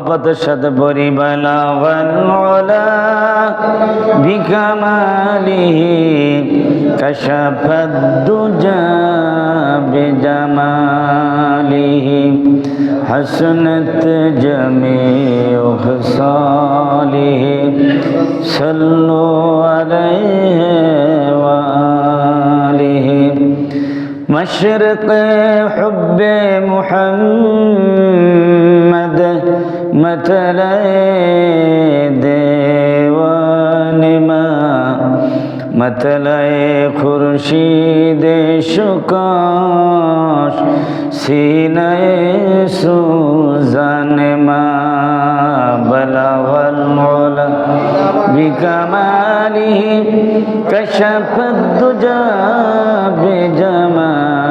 وقد شدبر بلاغ العلا بكماله كشف الدجى بجماله حسنت جميع خصاله صلوا عليه وآله مشرق حب محمد متلئ دیوان ما متلئ خورشید شکاش سینہ سوزن ما بلغ العلا بكماله كشف الدجى بجماله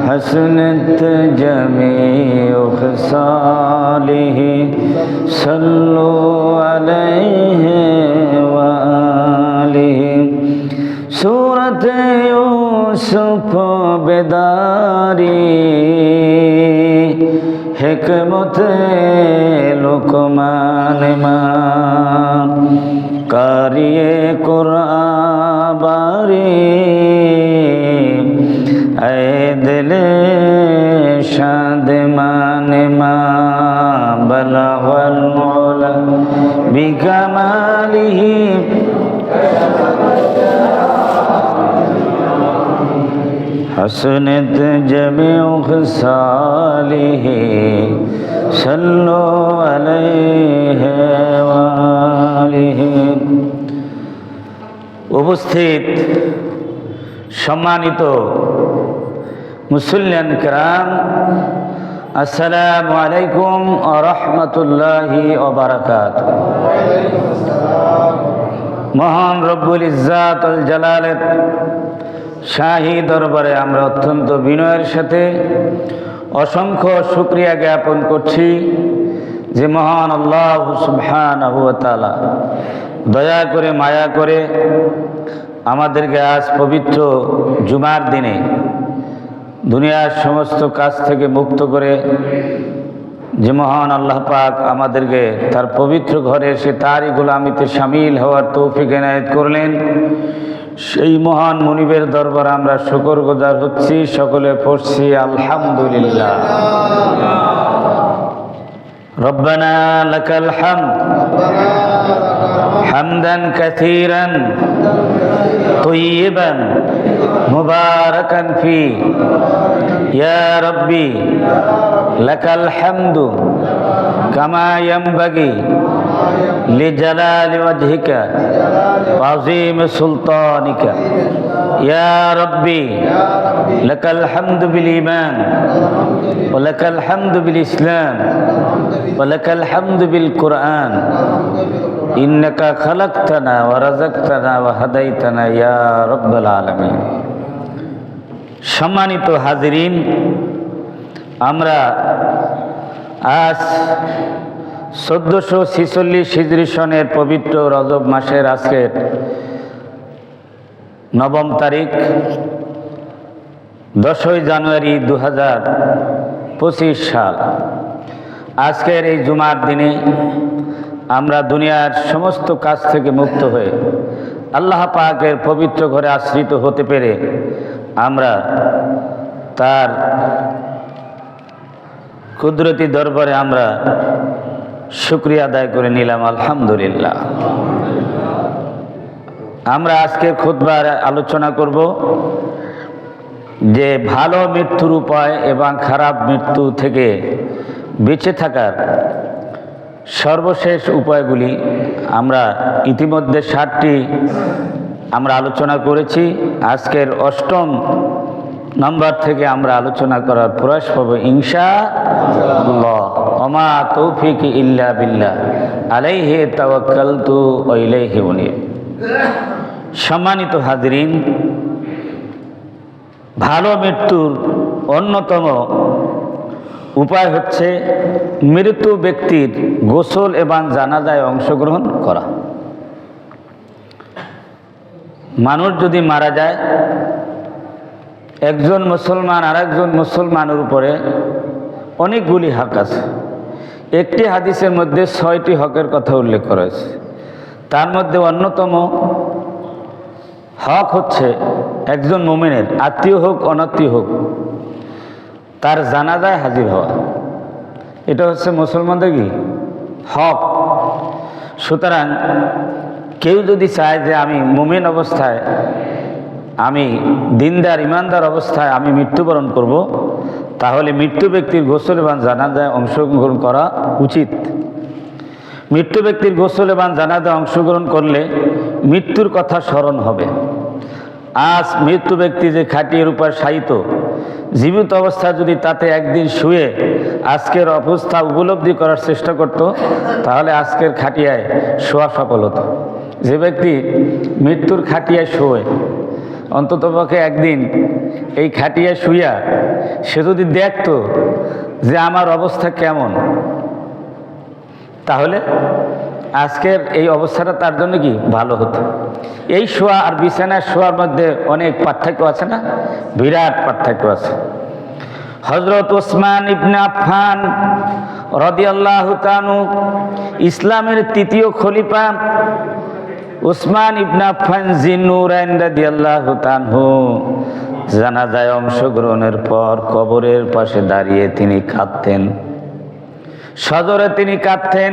حسنت جميع خصاله صلوا عليه وآله سورة يوسف بداري حكمت لقمان ما قارئ قرآن باري দিলে শাদ মানে মা বলগল মৌলা বিকামালিহি حسنت جميع خصاله صلوا عليه وآله উপস্থিত সম্মানিত মুসল্লিয়ান কেরাম, আসসালামু আলাইকুম রহমতুল্লাহি ওবরাকাত মহান রব্বুল ইজাত জালালের শাহী দরবারে আমরা অত্যন্ত বিনয়ের সাথে অসংখ্য শুক্রিয়া জ্ঞাপন করছি যে মহান আল্লাহ সুবহান তাআলা দয়া করে, মায়া করে আমাদেরকে আজ পবিত্র জুমার দিনে দুনিয়ার সমস্ত কাজ থেকে মুক্ত করে যে মহান আল্লাহ পাক আমাদেরকে তার পবিত্র ঘরে এসে তারই গোলামিতে সামিল হওয়ার তৌফিক এনায়ত করলেন। সেই মহান মনিবের দরবার আমরা শুকর গোজার হচ্ছি, সকলে পড়ছি আলহামদুলিল্লাহ। রব্বানা লাকাল হামদ। حمدا كثيرا طيبا مباركا فيه. يا ربي لك الحمد كما ينبغي لجلال وجهك وعظيم سلطانك. يا ربي لك الحمد بالإيمان ولك الحمد بالإسلام ولك الحمد بالقرآن. ইন্নাকা খালাকতানা ওয়া রাযাকতানা ওয়া হাদাইতানা ইয়া রাব্বাল আলামিন। সম্মানিত হাজিরিন, আমরা আজ চোদ্দশো ছিচল্লিশ হিজরি সনের পবিত্র রজব মাসের আজকের নবম তারিখ, দশই জানুয়ারি দু হাজার পঁচিশ সাল। আজকের এই জুমার দিনে আমরা দুনিয়ার সমস্ত কাজ থেকে মুক্ত হয়ে আল্লাহ পাকের পবিত্র ঘরে আশ্রিত হতে পেরে আমরা তার কুদরতি দরবারে আমরা শুক্রিয়া আদায় করে নিলাম, আলহামদুলিল্লাহ। আমরা আজকের খুদবার আলোচনা করব যে ভালো মৃত্যুর উপায় এবং খারাপ মৃত্যু থেকে বেঁচে থাকার সর্বশেষ উপায়গুলি আমরা ইতিমধ্যে ষাটটি আমরা আলোচনা করেছি। আজকের অষ্টম নম্বর থেকে আমরা আলোচনা করার প্রয়াস পাবো ইনশা অমা তৌফিক ইল্লা বিল্লাহ। আলাইহে তাওয়াক্কালতু ওয়া ইলাইহি উনীব। সম্মানিত হাজরিন, ভালো মৃত্যুর অন্যতম উপায় হচ্ছে মৃত্যু ব্যক্তির গোসল এবং জানাজায় অংশগ্রহণ করা। মানুষ যদি মারা যায়, একজন মুসলমান আর একজন মুসলমানের উপরে অনেকগুলি হক আছে। একটি হাদিসের মধ্যে ছয়টি হকের কথা উল্লেখ করা হয়েছে। তার মধ্যে অন্যতম হক হচ্ছে একজন মোমিনের, আত্মীয় হোক, অনাত্মীয় হোক। তার জানাজায় হাজির হওয়া। এটা হচ্ছে মুসলমানদের কি? হক। সুতরাং কেউ যদি চায় যে আমি মুমিন অবস্থায়, আমি দিনদার, ইমানদার অবস্থায় আমি মৃত্যুবরণ করব, তাহলে মৃত্যু ব্যক্তির গোসল এবং জানাজায় অংশগ্রহণ করা উচিত। মৃত্যু ব্যক্তির গোসল এবং জানাজায় অংশগ্রহণ করলে মৃত্যুর কথা স্মরণ হবে। আজ মৃত্যু ব্যক্তি যে খাটিয়ের উপর শায়িত, জীবিত অবস্থা যদি তাতে একদিন শুয়ে আজকের অবস্থা উপলব্ধি করার চেষ্টা করত, তাহলে আজকের খাটিয়ায় শোয়া সফল হতো। যে ব্যক্তি মৃত্যুর খাটিয়ায় শোয় অন্ততপক্ষে একদিন এই খাটিয়ায় শুইয়া সে যদি দেখতো যে আমার অবস্থা কেমন, তাহলে আজকের এই অবস্থাটা তার জন্য কি? ভালো হতো। এই শোয়া আর বিছানায় শোয়ার মধ্যে অনেক পার্থক্য আছে না? বিরাট পার্থক্য আছে। হজরত ওসমান ইবনে আফফান রদিয়াল্লাহ তানু ইসলামের তৃতীয় খলিফা উসমান ইবনে আফফান জিন্নুরাইন রাদিয়াল্লাহু তানহু জানাজায় অংশগ্রহণের পর কবরের পাশে দাঁড়িয়ে তিনি কাঁদতেন। সদরে তিনি কাঁদতেন।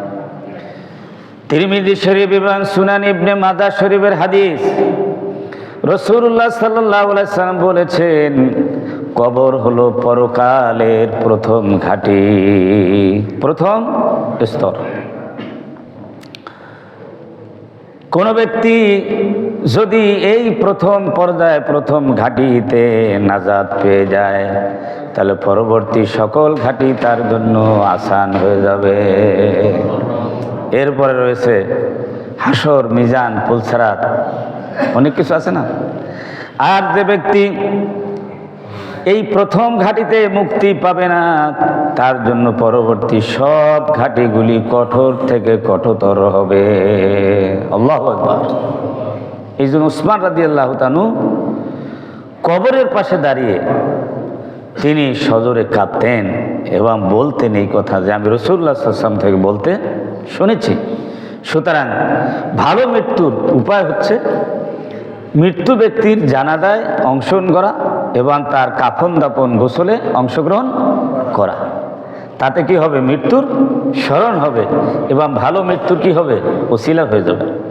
তিরমিজি শরীফ এবং সুনান ইবনে মাদা শরীফের হাদিস। রসুল্লাহ সাল্লাহ সাল্লাম বলেছেন, কবর হলো পরকালের প্রথম ঘাটি, প্রথম স্তর। কোন ব্যক্তি যদি এই প্রথম পর্যায়ে প্রথম ঘাটিতে নাজাদ পেয়ে যায়, তাহলে পরবর্তী সকল ঘাটি তার জন্য আসান হয়ে যাবে। এরপরে রয়েছে হাসর, মিজান, পুলসারাত। অনেক কিছু আছে না? আর যে ব্যক্তি এই প্রথম ঘাটিতে মুক্তি পাবে না, তার জন্য পরবর্তী সব ঘাটিগুলি কঠোর থেকে কঠোরতর হবে। আল্লাহ একবার এই জন্য উসমান রাদি আল্লাহ তানু কবরের পাশে দাঁড়িয়ে তিনি সজোরে কাঁদতেন এবং বলতেন এই কথা যে আমি রসুল্লাহ আসলাম থেকে বলতে শুনেছি। সুতরাং ভালো মৃত্যুর উপায় হচ্ছে মৃত্যু ব্যক্তির জানাদায় অংশগ্রহণ করা এবং তার কাফন দাপন গোসলে অংশগ্রহণ করা। তাতে কি হবে? মৃত্যুর স্মরণ হবে এবং ভালো মৃত্যুর কি হবে? ওসিলা হয়ে যাবে।